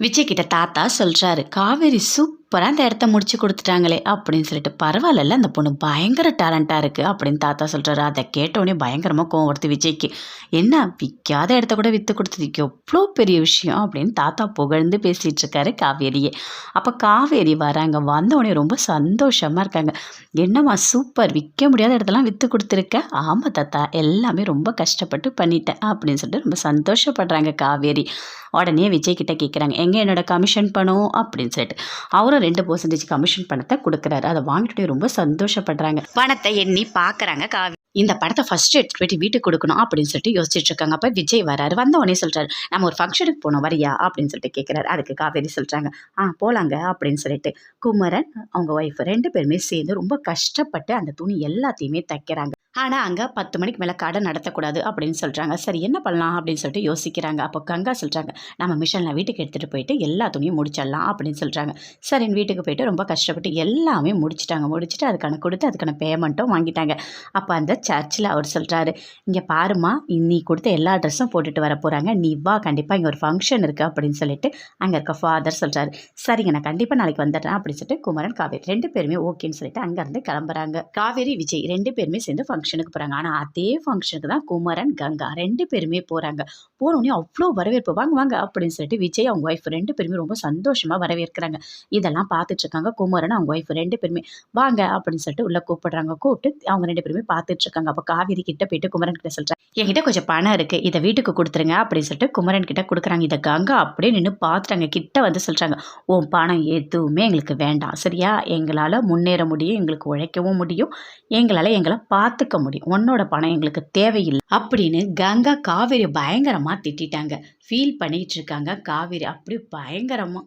விஜய்கிட்ட தாத்தா சொல்கிறாரு காவேரி சூப்பராக அந்த இடத்த முடிச்சு கொடுத்துட்டாங்களே அப்படின்னு சொல்லிட்டு பரவாயில்ல அந்த பொண்ணு பயங்கர டேலண்ட்டாக இருக்குது அப்படின்னு தாத்தா சொல்கிறாரு அதை கேட்டோடனே பயங்கரமாக கோவம் வருது விஜய்க்கு. என்ன விற்காத இடத்த கூட விற்று கொடுத்தது? எவ்வளோ பெரிய விஷயம் அப்படின்னு தாத்தா புகழ்ந்து பேசிகிட்டு இருக்காரு காவேரியே. அப்போ காவேரி வராங்க. வந்தோடனே ரொம்ப சந்தோஷமாக இருக்காங்க. என்னம்மா சூப்பர். விற்க முடியாத இடத்தெல்லாம் விற்று கொடுத்துருக்க? ஆமாம் தாத்தா எல்லாமே ரொம்ப கஷ்டப்பட்டு பண்ணிட்டேன் அப்படின்னு சொல்லிட்டு ரொம்ப சந்தோஷப்படுறாங்க காவேரி. உடனே விஜய் கிட்ட கேட்குறாங்க எங்கே என்னோட கமிஷன் பணம்? அப்படின்னு சொல்லிட்டு. அவரும் ரெண்டு பர்சன்டேஜ் கமிஷன் பணத்தை கொடுக்குறாரு. அதை வாங்கிட்டு ரொம்ப சந்தோஷப்படுறாங்க. பணத்தை எண்ணி பார்க்குறாங்க காவி. இந்த படத்தை ஃபஸ்ட்டு எடுத்துகிட்டு போயிட்டு வீட்டுக்கு கொடுக்கணும் அப்படின்னு சொல்லிட்டு யோசிச்சுட்டு இருக்காங்க. அப்போ விஜய் வராரு. வந்த உடனே சொல்கிறாரு நம்ம ஒரு ஃபங்க்ஷனுக்கு போனோம். வரியா? அப்படின்னு சொல்லிட்டு கேட்குறாரு அதுக்கு காவேரி சொல்கிறாங்க ஆ போகலாங்க அப்படின்னு சொல்லிட்டு குமரன் அவங்க ஒய்ஃப் ரெண்டு பேருமே சேர்ந்து ரொம்ப கஷ்டப்பட்டு அந்த துணி எல்லாத்தையுமே தைக்கிறாங்க. ஆனால் அங்கே பத்து மணிக்கு மேலே கடை நடத்தக்கூடாது அப்படின்னு சொல்கிறாங்க சரி என்ன பண்ணலாம் அப்படின்னு சொல்லிட்டு யோசிக்கிறாங்க. அப்போ கங்கா சொல்கிறாங்க நம்ம மிஷனில் வீட்டுக்கு எடுத்துகிட்டு போயிட்டு எல்லா துணியும் முடிச்சிடலாம் அப்படின்னு சொல்கிறாங்க சரின்னு வீட்டுக்கு போயிட்டு ரொம்ப கஷ்டப்பட்டு எல்லாமே முடிச்சிட்டாங்க. முடிச்சுட்டு அதுக்கான கொடுத்து அதுக்கான பேமெண்ட்டும் வாங்கிட்டாங்க. அப்போ அந்த சர்ச்சில் அவர் சொல்கிறாரு இங்கே பாருமா நீ கொடுத்த எல்லா ட்ரெஸ்ஸும் போட்டுட்டு வர போகிறாங்க நீ வா கண்டிப்பாக இங்கே ஒரு ஃபங்க்ஷன் இருக்குது அப்படின்னு சொல்லிட்டு அங்கே இருக்க ஃபாதர் சொல்கிறாரு சரிங்க நான் கண்டிப்பாக நாளைக்கு வந்துடுறேன் அப்படின்னு சொல்லிட்டு குமரன் காவேரி ரெண்டு பேருமே ஓகேன்னு சொல்லிட்டு அங்கேருந்து கிளம்புறாங்க. காவேரி விஜய் ரெண்டு பேருமே சேர்ந்து ஃபங்க்ஷனுக்கு போகிறாங்க ஆனால் அதே ஃபங்க்ஷனுக்கு தான் குமரன் கங்கா ரெண்டு பேருமே போகிறாங்க போனோடனே அவ்வளோ வரவேற்பு. வாங்க வாங்க அப்படின்னு சொல்லிட்டு விஜய் அவங்க ஒய்ஃப் ரெண்டு பேருமே ரொம்ப சந்தோஷமாக வரவேற்கிறாங்க. இதெல்லாம் பார்த்துட்ருக்காங்க குமரன் அவங்க ஒய்ஃப் ரெண்டு பேருமே. வாங்க அப்படின்னு சொல்லிட்டு உள்ளே கூப்பிடுறாங்க. கூப்பிட்டு அவங்க ரெண்டு பேருமே பார்த்துட்ருக்காங்க அப்போ காவேரி கிட்ட போயிட்டு குமரன் கிட்ட சொல்கிறாங்க என்கிட்ட கொஞ்சம் பணம் இருக்குது இதை வீட்டுக்கு கொடுத்துருங்க. அப்படின்னு சொல்லிட்டு குமரன் கிட்ட கொடுக்குறாங்க. இதை கங்கா அப்படியே நின்று பார்த்துட்டாங்க. கிட்ட வந்து சொல்கிறாங்க உன் பணம் எதுவுமே எங்களுக்கு வேண்டாம். சரியா? எங்களால் முன்னேற முடியும். எங்களுக்கு உழைக்கவும் முடியும். எங்களால் எங்களை பார்த்து இருக்க முடியும். உன்னோட பணம் எங்களுக்கு தேவையில்லை. அப்படின்னு கங்கா காவேரி பயங்கரமாக திட்டிட்டாங்க. ஃபீல் பண்ணிகிட்டு இருக்காங்க. காவேரி அப்படி பயங்கரமாக